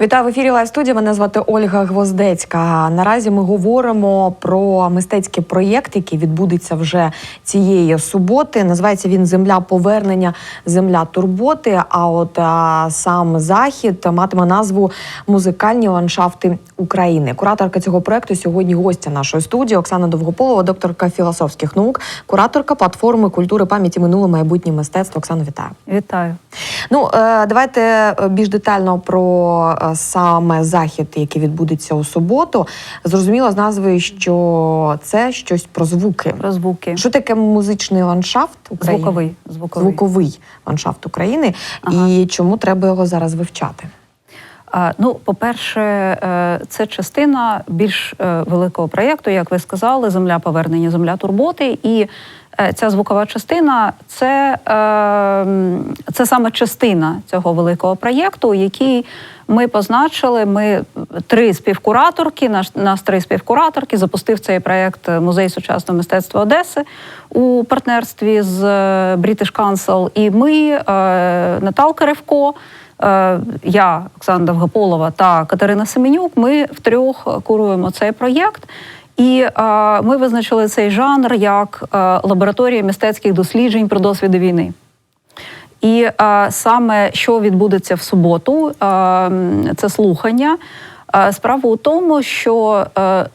Вітаю в ефірі Лайв студія. Мене звати Ольга Гвоздецька. Наразі ми говоримо про мистецький проєкт, який відбудеться вже цієї суботи. Називається він Земля повернення, земля турботи. А от а, сам захід матиме назву Музикальні ландшафти України. Кураторка цього проєкту сьогодні гостя нашої студії Оксана Довгополова, докторка філософських наук, кураторка платформи культури пам'яті минуле майбутнє мистецтво. Оксана, вітаю. Вітаю. Ну, е, давайте більш детально про е, саме захід, який відбудеться у суботу. Зрозуміло з назви, що це щось про звуки. Про звуки. Що таке музичний ландшафт України? Звуковий. Звуковий. Звуковий ландшафт України, Ага. і чому треба його зараз вивчати? Ну, по-перше, е, це частина більш е, великого проєкту, як ви сказали, земля повернення, земля турботи. І е, ця звукова частина це, е, це саме частина цього великого проєкту, який ми позначили. Ми три співкураторки, наш нас три співкураторки. Запустив цей проєкт Музей сучасного мистецтва Одеси у партнерстві з е, British Council. І ми, е, Наталка Ревко. Е, Я, Оксана Довгополова та Катерина Семенюк. Ми втрьох куруємо цей проєкт. І е, ми визначили цей жанр як е, лабораторія мистецьких досліджень про досвіди війни. І е, саме що відбудеться в суботу, е, це слухання. Справа у тому, що е,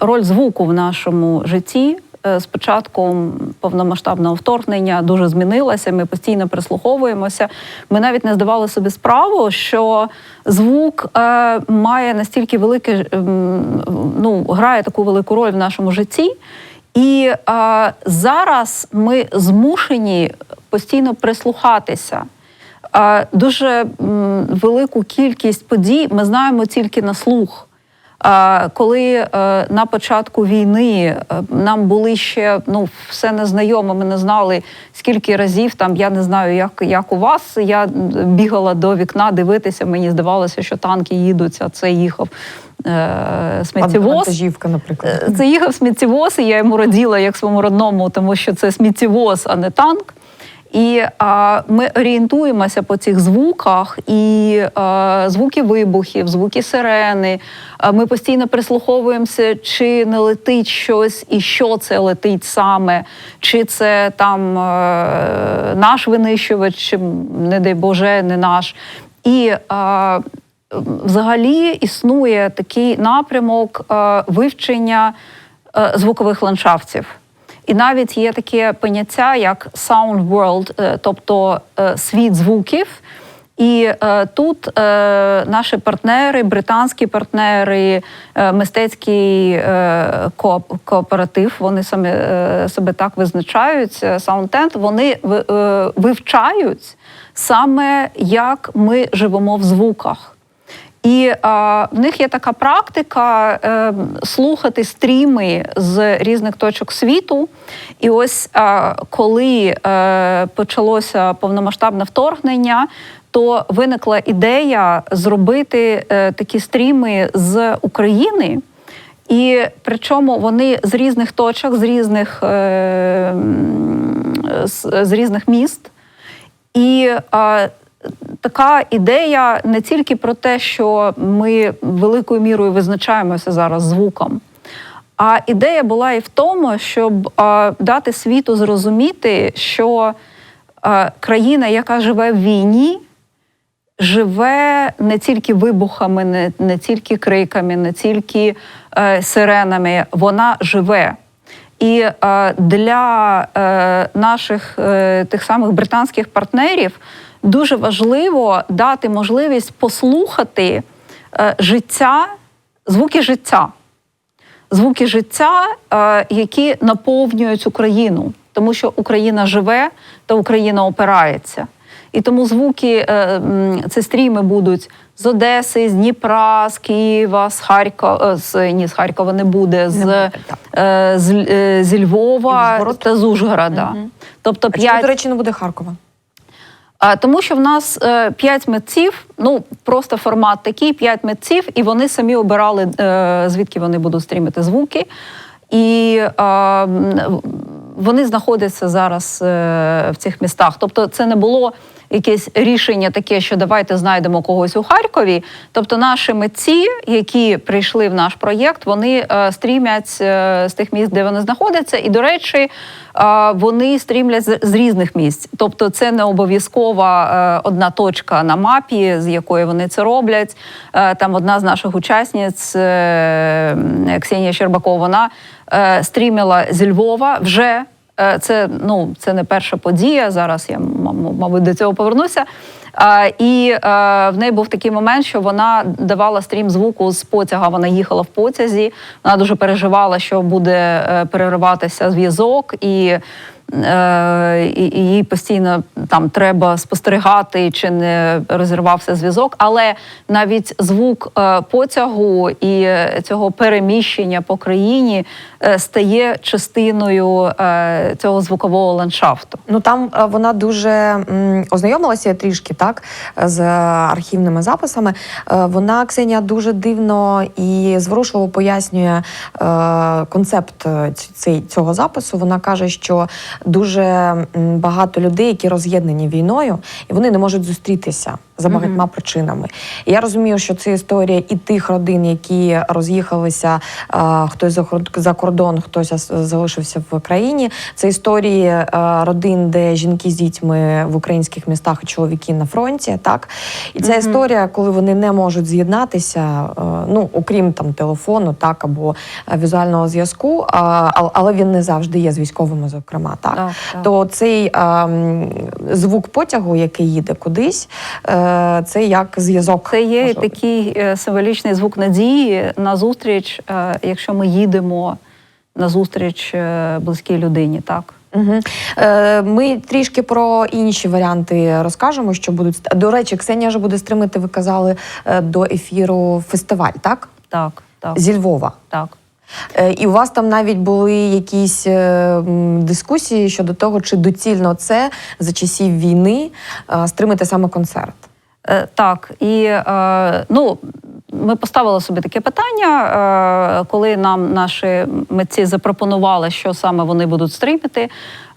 роль звуку в нашому житті з початком повномасштабного вторгнення дуже змінилася. Ми постійно прислуховуємося. Ми навіть не здавали собі справу, що звук е, має настільки велике ем, ну, грає таку велику роль в нашому житті. І е, зараз ми змушені постійно прислухатися. Е, дуже м, велику кількість подій ми знаємо тільки на слух. Коли е, на початку війни е, нам були ще ну, все незнайоме, ми не знали, скільки разів там, я не знаю, як, як у вас. Я бігала до вікна дивитися, мені здавалося, що танки їдуть, а це їхав е, сміттєвоз. Наприклад. Е, Це їхав сміттєвоз, і я йому раділа як своєму родному, тому що це сміттєвоз, а не танк. І а, ми орієнтуємося по цих звуках, і а, звуки вибухів, звуки сирени. А, ми постійно прислуховуємося, чи не летить щось, і що це летить саме, чи це там е, наш винищувач, чи, не дай Боже, не наш. І а, взагалі існує такий напрямок е, вивчення е, звукових ландшафтів. І навіть є таке поняття, як sound world, е, тобто е, світ звуків. І е, тут е, наші партнери, британські партнери, е, мистецький е, кооп- кооператив, вони самі е, себе так визначають. Soundtent, вони е, вивчають саме як ми живемо в звуках. І а, в них є така практика е, слухати стріми з різних точок світу. І ось а, коли е, почалося повномасштабне вторгнення, то виникла ідея зробити е, такі стріми з України. І причому вони з різних точок, з різних, е, з, з різних міст. І а, така ідея не тільки про те, що ми великою мірою визначаємося зараз звуком. А ідея була і в тому, щоб а, дати світу зрозуміти, що а, країна, яка живе в війні, живе не тільки вибухами, не, не тільки криками, не тільки е, сиренами, вона живе. І е, для е, наших е, тих самих британських партнерів дуже важливо дати можливість послухати е, життя, звуки життя, звуки життя, е, які наповнюють Україну, тому що Україна живе та Україна опирається. І тому звуки, е, м, стріми будуть з Одеси, з Дніпра, з Києва, з Харкова, з ні, з Харкова не буде, з, буде, так. е, з, е, зі Львова та з Ужгорода. Тобто А чому, до речі, не буде Харкова? Тому що в нас е, п'ять митців, ну просто формат такий, п'ять митців, і вони самі обирали, е, звідки вони будуть стрімити звуки. І вони знаходяться зараз е, в цих містах. Тобто, це не було якесь рішення таке, що давайте знайдемо когось у Харкові. Тобто, наші митці, які прийшли в наш проєкт, вони стрімять з тих міст, де вони знаходяться. І, до речі, вони стрімлять з, різних місць. Тобто, це не обов'язкова е, одна точка на мапі, з якої вони це роблять. Е, там одна з наших учасниць, е, Ксенія Щербакова, вона стрімила зі Львова вже. Це ну це не перша подія. Зараз я мабуть до цього повернуся. І е, в неї був такий момент, що вона давала стрім звуку з потяга. Вона їхала в потязі. Вона дуже переживала, що буде е, перериватися зв'язок, і, е, їй постійно там треба спостерігати, чи не розірвався зв'язок. Але навіть звук е, потягу і е, цього переміщення по країні е, стає частиною цього звукового ландшафту. Ну там вона дуже ознайомилася трішки так з архівними записами. Вона Ксенія дуже дивно і зворушливо пояснює концепт цього запису. Вона каже, що дуже багато людей, які роз'єднані війною, і вони не можуть зустрітися за багатьма причинами. І я розумію, що це історія і тих родин, які роз'їхалися, е, хтось за кор- за кордон, хтось залишився в країні. Це історії е, родин, де жінки з дітьми в українських містах і чоловіки на фронті. Так і ця історія, коли вони не можуть з'єднатися, е, ну окрім там телефону, так або е, візуального зв'язку, але він не завжди є з військовими, зокрема, так, Так, так. то цей ем, звук потягу, який їде кудись, е, це як зв'язок. Це є можливий. такий е, символічний звук надії на зустріч, е, якщо ми їдемо на зустріч близькій людині, так. Угу. Е, ми трішки про інші варіанти розкажемо, що будуть. До речі, Ксенія вже буде стримати, ви казали, до ефіру фестиваль, так? Так, так, Зі Львова. так. Е, І у вас там навіть були якісь е, дискусії щодо того, чи доцільно це за часів війни е, стримати саме концерт. Так, і ну, ми поставили собі таке питання, коли нам наші митці запропонували, що саме вони будуть стрімити.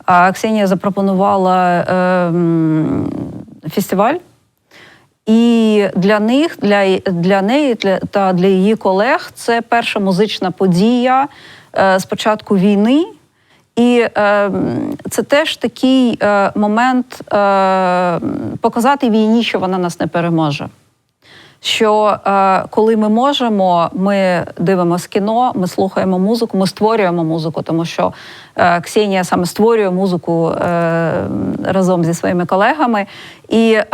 е, Ксенія запропонувала фестиваль. І для них, для, для неї для, та для її колег це перша музична подія е, з війни. І е, це теж такий е, момент е, показати війні, що вона нас не переможе. Що е, коли ми можемо, ми дивимося кіно, ми слухаємо музику, ми створюємо музику, тому що е, Ксенія саме створює музику е, разом зі своїми колегами, і е,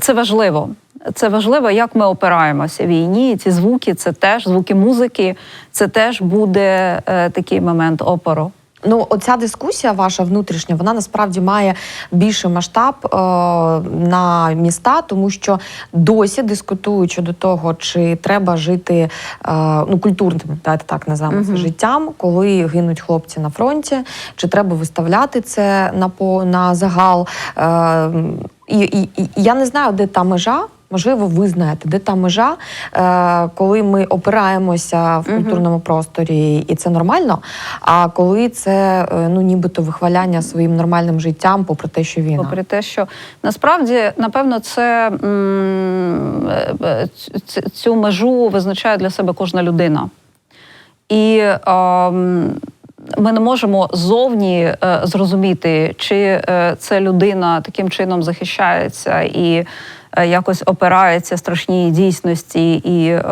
це важливо. Це важливо, як ми опираємося в війні. Ці звуки, це теж звуки музики, це теж буде е, такий момент опору. Ну, оця дискусія ваша внутрішня, вона насправді має більший масштаб е, на міста, тому що досі дискутують щодо того, чи треба жити е, ну, культурним, давайте так називаємо це життям, коли гинуть хлопці на фронті, чи треба виставляти це на по на загал. Е, і, і, і я не знаю, де та межа. Можливо, ви знаєте, де та межа, е, коли ми опираємося в культурному просторі, і це нормально. А коли це е, ну нібито вихваляння своїм нормальним життям, попри те, що війна. Попри те, що насправді, напевно, це е, цю межу визначає для себе кожна людина. І ем, ми не можемо зовні зрозуміти, чи це людина таким чином захищається і якось опирається страшній дійсності і е,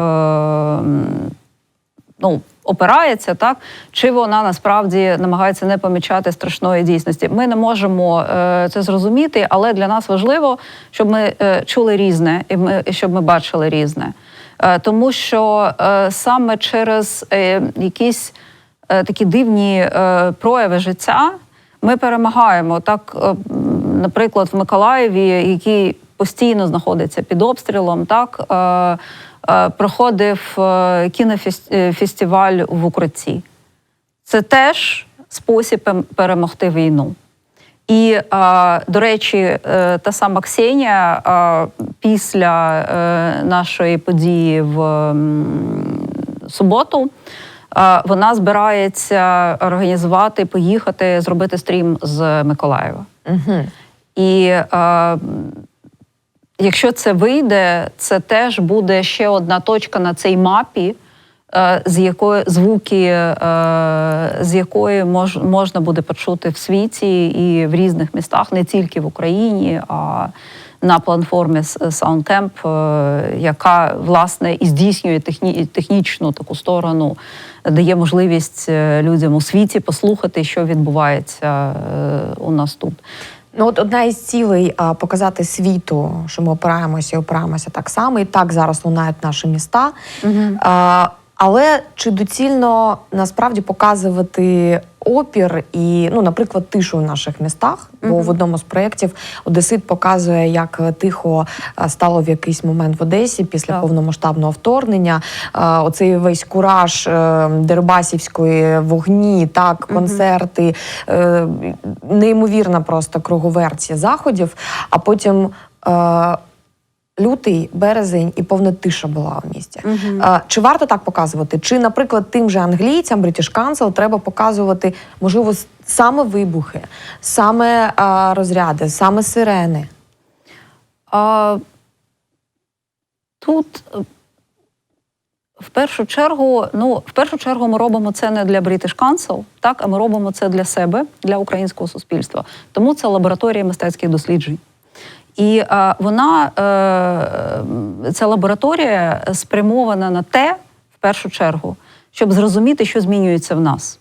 ну, опирається, так чи вона насправді намагається не помічати страшної дійсності. Ми не можемо е, це зрозуміти, але для нас важливо, щоб ми е, чули різне, і ми щоб ми бачили різне. Е, тому що е, саме через е, якісь е, такі дивні е, прояви життя ми перемагаємо. Так, е, наприклад, в Миколаєві, який постійно знаходиться під обстрілом, так. Е, е, проходив е, кінофестиваль в Укротці. Це теж спосіб перемогти війну. І, до речі, та сама Ксенія після нашої події в суботу Вона збирається організувати, поїхати, зробити стрім з Миколаєва. Угу. І якщо це вийде, це теж буде ще одна точка на цій мапі, е, з якої звуки, е, з якої мож, можна буде почути в світі і в різних містах, не тільки в Україні, а на платформі SoundCamp, е, яка власне і здійснює техні, технічну таку сторону, дає можливість людям у світі послухати, що відбувається у нас тут. Ну, от одна із цілей а, показати світу, що ми опираємося і опираємося так само, і так зараз лунають наші міста. А, але чи доцільно насправді показувати опір і, ну, наприклад, тишу в наших містах? Бо в одному з проєктів Одесит показує, як тихо стало в якийсь момент в Одесі після Так. повномасштабного вторгнення. Оцей весь кураж е, Дербасівської вогні, так, концерти, е, неймовірна просто круговерть заходів. А потім. Лютий, березень і повна тиша була в місті. Е, Чи варто так показувати? Чи, наприклад, тим же англійцям, British Council, треба показувати, можливо, саме вибухи, саме е, розряди, саме сирени? А, тут в першу чергу, ну, в першу чергу, ми робимо це не для British Council, так, а ми робимо це для себе, для українського суспільства. Тому це лабораторія мистецьких досліджень. І е, вона, е, ця лабораторія спрямована на те, в першу чергу, щоб зрозуміти, що змінюється в нас.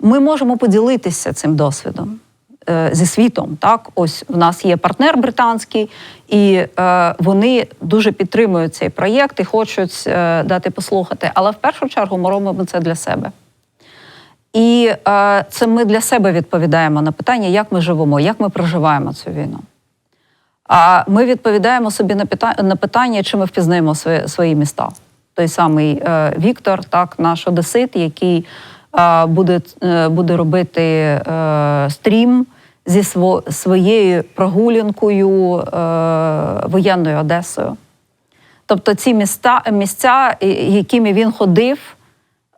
Ми можемо поділитися цим досвідом е, зі світом. Так, ось в нас є партнер британський, і е, вони дуже підтримують цей проєкт і хочуть е, дати послухати. Але в першу чергу ми робимо це для себе. І е, це ми для себе відповідаємо на питання, як ми живемо, як ми проживаємо цю війну. А ми відповідаємо собі на питання, на питання чи ми впізнаємо свої, свої міста. Той самий е, Віктор, так, наш одесит, який е, буде, е, буде робити е, стрім зі сво, своєю прогулянкою е, воєнною Одесою. Тобто ці міста, місця, якими він ходив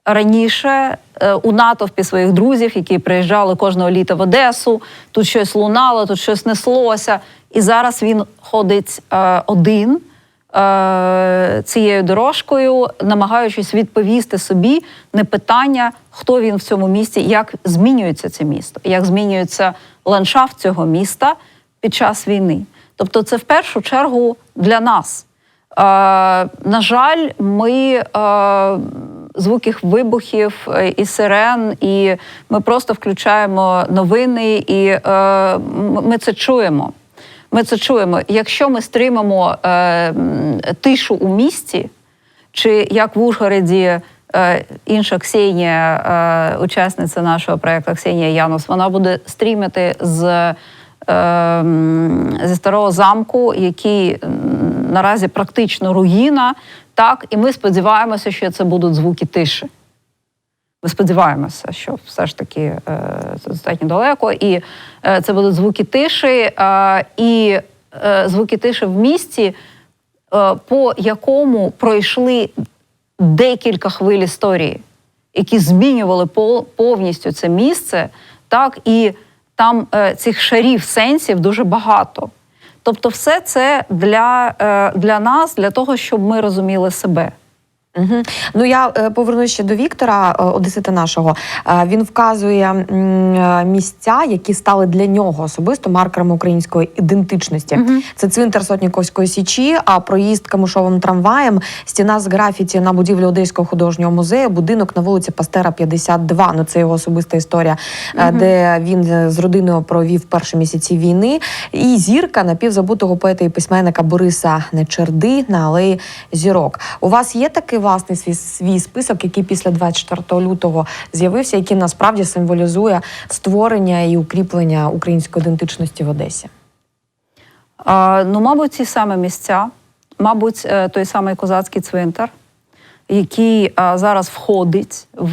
раніше е, у натовпі своїх друзів, які приїжджали кожного літа в Одесу, тут щось лунало, тут щось неслося. І зараз він ходить е, один е, цією дорожкою, намагаючись відповісти собі не питання, хто він в цьому місті, як змінюється це місто, як змінюється ландшафт цього міста під час війни. Тобто, це в першу чергу для нас. На жаль, ми звуки вибухів е, і сирен, і ми просто включаємо новини, і е, ми це чуємо. Ми це чуємо. Якщо ми стримаємо е, тишу у місті, чи як в Ужгороді е, інша Ксенія, е, учасниця нашого проєкту Ксенія Янус, вона буде стрімити з, зі старого замку, який наразі практично руїна. Так, і ми сподіваємося, що це будуть звуки тиші. Ми сподіваємося, що все ж таки е, це достатньо далеко, і е, це будуть звуки тиші, е, і е, звуки тиші в місті, е, по якому пройшли декілька хвиль історії, які змінювали пол- повністю це місце, так і там е, цих шарів сенсів дуже багато. Тобто, все це для, е, для нас, для того, щоб ми розуміли себе. Угу. Ну я е, повернусь ще до Віктора, е, одесита нашого. Е, він вказує місця, які стали для нього особисто маркерами української ідентичності. Це цвинтар Сотніковської січі, а проїзд камушовим трамваєм, стіна з графіті на будівлі Одеського художнього музею, будинок на вулиці Пастера 52. Ну це його особиста історія, е, де він з родиною провів перші місяці війни. І зірка напівзабутого поета і письменника Бориса Нечерди на алеї зірок. У вас є такий власний свій, свій список, який після 24 лютого з'явився, який насправді символізує створення і укріплення української ідентичності в Одесі? А, ну, мабуть, ці саме місця, мабуть, е, той самий козацький цвинтар, який а, зараз входить в,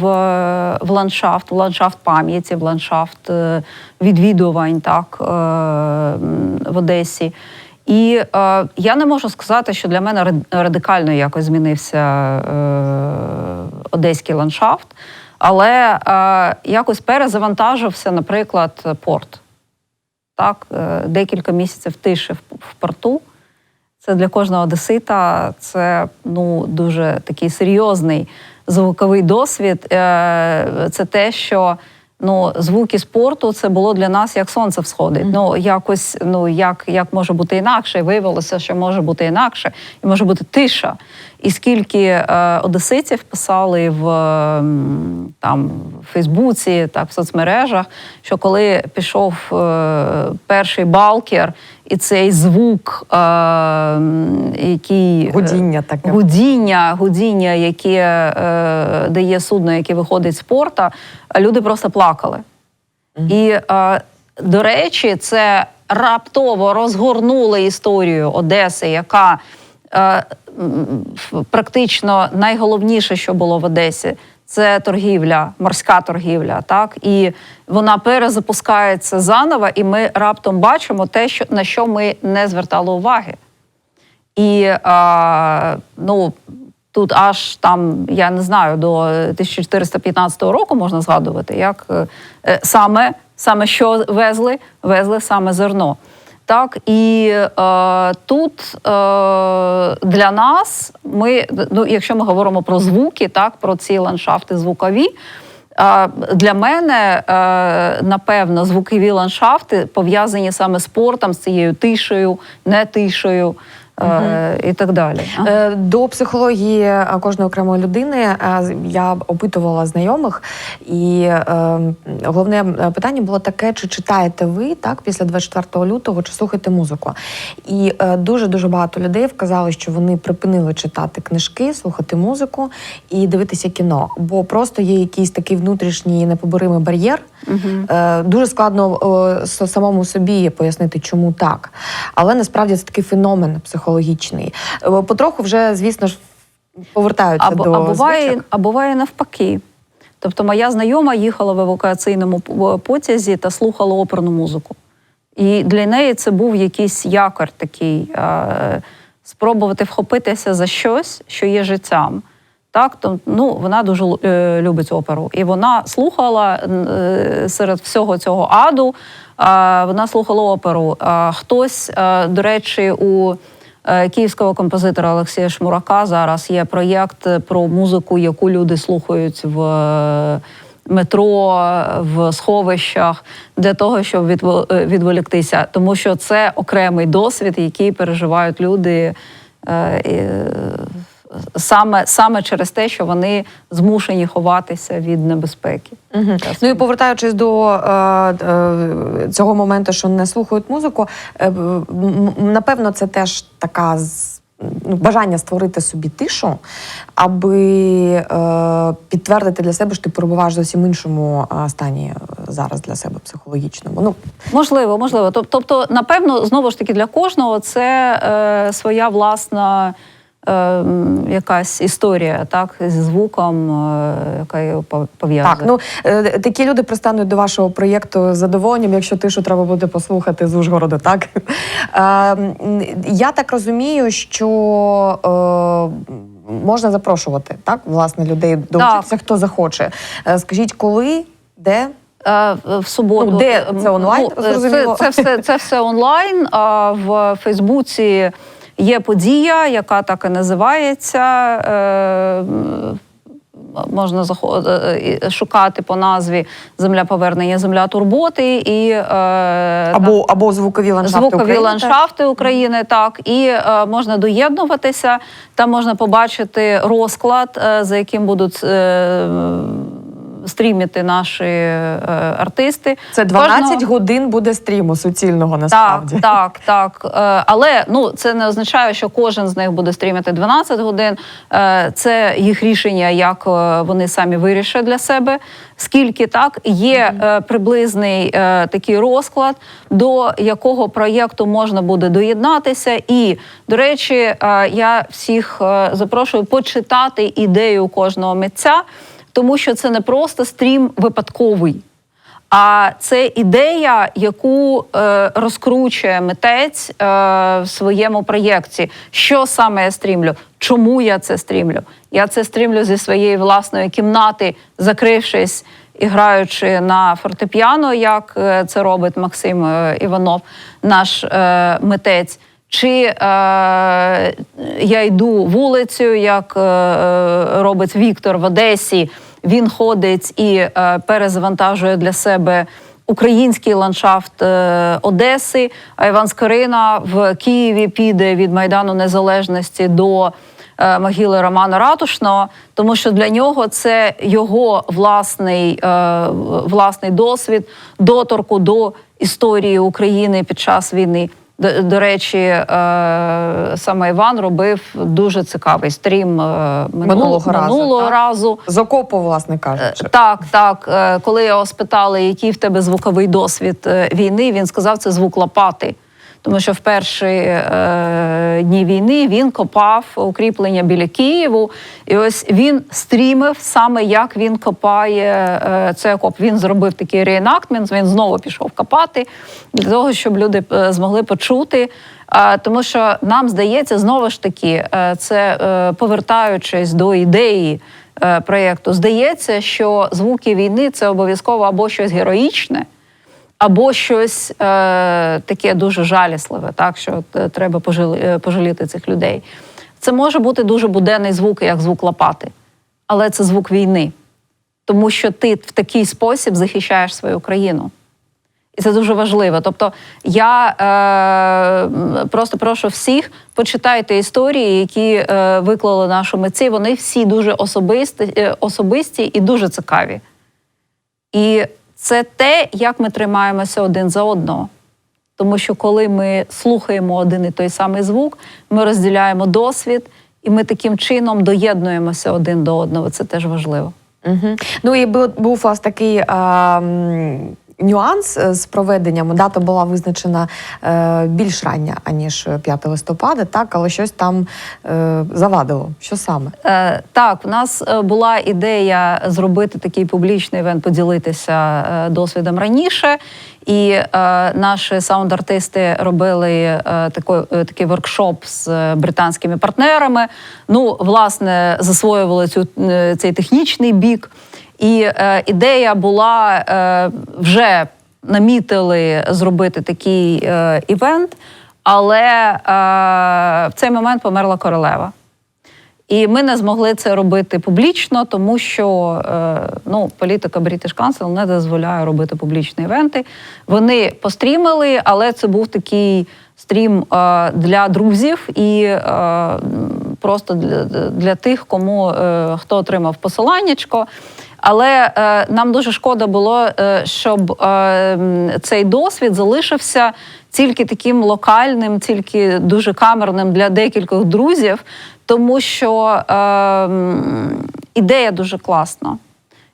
в ландшафт, в ландшафт пам'яті, в ландшафт е, відвідувань так, е, в Одесі. І е, я не можу сказати, що для мене радикально якось змінився е, одеський ландшафт, але е, якось перезавантажився, наприклад, порт. Так, е, декілька місяців тиші в, в порту. Це для кожного одесита це ну, дуже такий серйозний звуковий досвід. Е, Це те, що ну, звуки спорту це було для нас як сонце всходить. Ну, якось, ну, як, як може бути інакше? І виявилося, що може бути інакше, і може бути тиша. І скільки е, одеситів писали в там, в Фейсбуці, так, в соцмережах, що коли пішов е, перший балкер, і цей звук, е, який Гудіння таке. гудіння, гудіння, яке е, дає судно, яке виходить з порта, люди просто плакали. І, е, до речі, це раптово розгорнули історію Одеси, яка практично найголовніше, що було в Одесі. Це торгівля, морська торгівля, так і вона перезапускається заново, і ми раптом бачимо те, що на що ми не звертали уваги. І а, ну, тут аж там, я не знаю, до 1415 року можна згадувати, як е, саме, саме що везли, везли саме зерно. Так, і е, тут е, для нас, ми, ну, якщо ми говоримо про звуки, так, про ці ландшафти звукові, для мене, е, напевно, звукові ландшафти пов'язані саме з спортом, з цією тишею, не тишею і так далі. Е, До психології е, кожної окремої людини е, я опитувала знайомих, і е, головне е, питання було таке: чи читаєте ви так після 24 лютого, чи слухаєте музику? І дуже дуже багато людей вказали, що вони припинили читати книжки, слухати музику і дивитися кіно, бо просто є якийсь такий внутрішній непоборимий бар'єр. Е, Дуже складно е, самому собі пояснити, чому так. Але насправді це такий феномен психологічний. Е, Потроху вже, звісно ж, повертаються Або, до а, буває, звичок. а буває навпаки. Тобто моя знайома їхала в евакуаційному потязі та слухала оперну музику. І для неї це був якийсь якор такий е, спробувати вхопитися за щось, що є життям. Так, то, ну, вона дуже е, любить оперу. І вона слухала е, серед всього цього аду, е, вона слухала оперу. Е, хтось, е, до речі, у київського композитора Олексія Шмурака зараз є проєкт про музику, яку люди слухають в е, метро, в сховищах для того, щоб е, відволіктися. Тому що це окремий досвід, який переживають люди. Саме, саме через те, що вони змушені ховатися від небезпеки. Мгм. Ну і повертаючись до е, е, цього моменту, що не слухають музику, е, напевно, це теж така ну, бажання створити собі тишу, аби е, підтвердити для себе, що ти перебуваєш в зовсім іншому е, стані е, зараз для себе психологічному. Ну Можливо, можливо. Тобто, напевно, знову ж таки, для кожного це е, своя власна е, якась історія, так, зі звуком, е, яка його пов- пов'язує. так, ну е, такі люди пристануть до вашого проєкту з задоволенням, якщо тишу треба буде послухати з Ужгорода, так е, я так розумію, що е, можна запрошувати так, власне, людей долучитися, хто захоче. Е, Скажіть, коли, де? Е, в суботу. Ну, де це онлайн, Ну, це, це, все, це все онлайн. А в Фейсбуці є подія, яка так і називається. Е, Можна е, е, шукати по назві Земля повернення, земля турботи і е, Або, або звукові ландшафти звукові України, так? ландшафти України, так і е, можна доєднуватися. Там можна побачити розклад, е, за яким будуть. Е, Стрімити наші е, артисти. Це 12 Кожного- годин буде стріму суцільного насправді. так, так, так. Е, Але ну це не означає, що кожен з них буде стрімити 12 годин. Е, Це їх рішення, як е, вони самі вирішать для себе. Скільки так є е, приблизний е, такий розклад, до якого проєкту можна буде доєднатися. І до речі, е, я всіх е, запрошую почитати ідею кожного митця, тому що це не просто стрім випадковий. А це ідея, яку е, розкручує митець е, в своєму проєкті. Що саме я стрімлю? Чому я це стрімлю? Я це стрімлю зі своєї власної кімнати, закрившись і граючи на фортепіано, як е, це робить Максим е, Іванов, наш е, митець. Чи е, я йду вулицею, як е, е, робить Віктор в Одесі, він ходить і е, перезавантажує для себе український ландшафт е, Одеси. А Іван Скорина в Києві піде від Майдану Незалежності до е, могили Романа Ратушного, тому що для нього це його власний, е, власний досвід доторку до історії України під час війни. До, до речі, е, саме Іван робив дуже цікавий стрім е, минулого, Минулого разу, минулого разу. З окопу, власне Е. Так, так. Е, Коли його спитали, який в тебе звуковий досвід е, війни, він сказав, це звук лопати. Тому що в перші е, дні війни він копав укріплення біля Києву, і ось він стрімив саме як він копає е, цей окоп. Він зробив такий реенактмент, він знову пішов копати для того, щоб люди е, змогли почути. Тому що нам здається, знову ж таки, е, це е, повертаючись до ідеї проєкту, здається, що звуки війни це обов'язково або щось героїчне, або щось е, таке дуже жалісливе, так що е, треба е, пожаліти цих людей. Це може бути дуже буденний звук, як звук лопати, але це звук війни, тому що ти в такий спосіб захищаєш свою країну. І це дуже важливо. Тобто, я е, просто прошу всіх почитайте історії, які е, виклали нашу митці. Вони всі дуже особисті, е, особисті і дуже цікаві. І це те, як ми тримаємося один за одного. Тому що коли ми слухаємо один і той самий звук, ми розділяємо досвід, і ми таким чином доєднуємося один до одного. Це теж важливо. Угу. Ну і бу- був у вас такий а, нюанс е, з проведенням. Дата була визначена е, більш рання, аніж 5 листопада, так, але щось там е, завадило. Що саме? Так, у нас була ідея зробити такий публічний івент, поділитися досвідом раніше. І е, наші саунд-артисти робили е, такий, е, такий воркшоп з е, британськими партнерами. Ну, власне, засвоювали цю, е, цей технічний бік. І е, ідея була е, вже намітили зробити такий е, івент, але е, в цей момент померла королева. І ми не змогли це робити публічно, тому що е, ну, політика British Council не дозволяє робити публічні івенти. Вони пострімили, але це був такий стрім е, для друзів і е, просто для, тих, кому хто отримав посиланнячко. Але е, нам дуже шкода було, е, щоб е, цей досвід залишився тільки таким локальним, тільки дуже камерним для декількох друзів, тому що е, ідея дуже класна.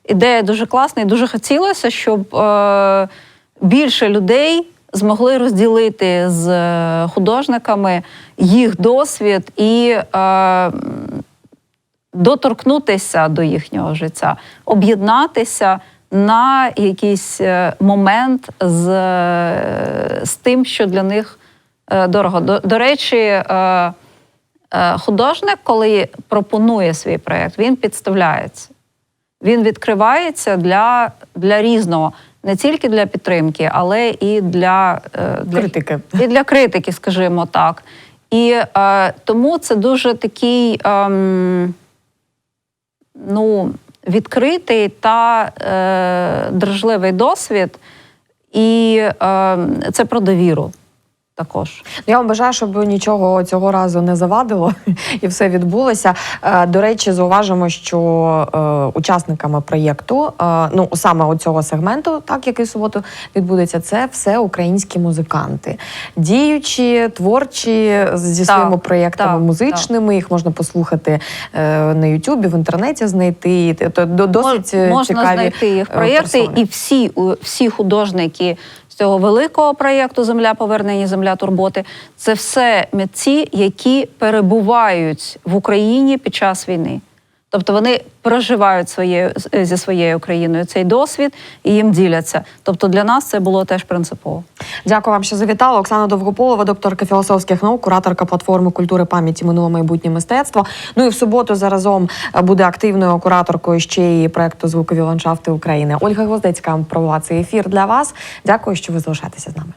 Ідея дуже класна, і дуже хотілося, щоб е, більше людей змогли розділити з е, художниками їх досвід і е, доторкнутися до їхнього життя, об'єднатися на якийсь е, момент з, е, з тим, що для них е, дорого. До, до речі, е, е, художник, коли пропонує свій проєкт, він підставляється. Він відкривається для, для різного, не тільки для підтримки, але і для, е, для Критики. і для критики, скажімо так. І е, тому це дуже такий ем, ну, відкритий та е, дрожливий досвід, і е, це про довіру також. Я вам бажаю, щоб нічого цього разу не завадило і все відбулося. Е, До речі, зауважимо, що е, учасниками проєкту, е, ну саме цього сегменту, так який в суботу відбудеться, це все українські музиканти, діючі, творчі зі Так, своїми проєктами так, музичними. Їх можна послухати на Ютубі, в інтернеті знайти. До- досить Мож- можна цікаві знайти їх проєкти, і всі, всі художники цього великого проєкту Земля повернення, земля турботи це все митці, які перебувають в Україні під час війни. Тобто вони проживають своєю зі своєю країною цей досвід і їм діляться. Тобто для нас це було теж принципово. Дякую вам, що завітали. Оксана Довгополова, докторка філософських наук, кураторка платформи культури пам'яті минуле майбутнє мистецтво. Ну і в суботу заразом буде активною кураторкою ще й проекту Звукові ландшафти України. Ольга Гвоздецька провела цей ефір для вас. Дякую, що ви залишаєтеся з нами.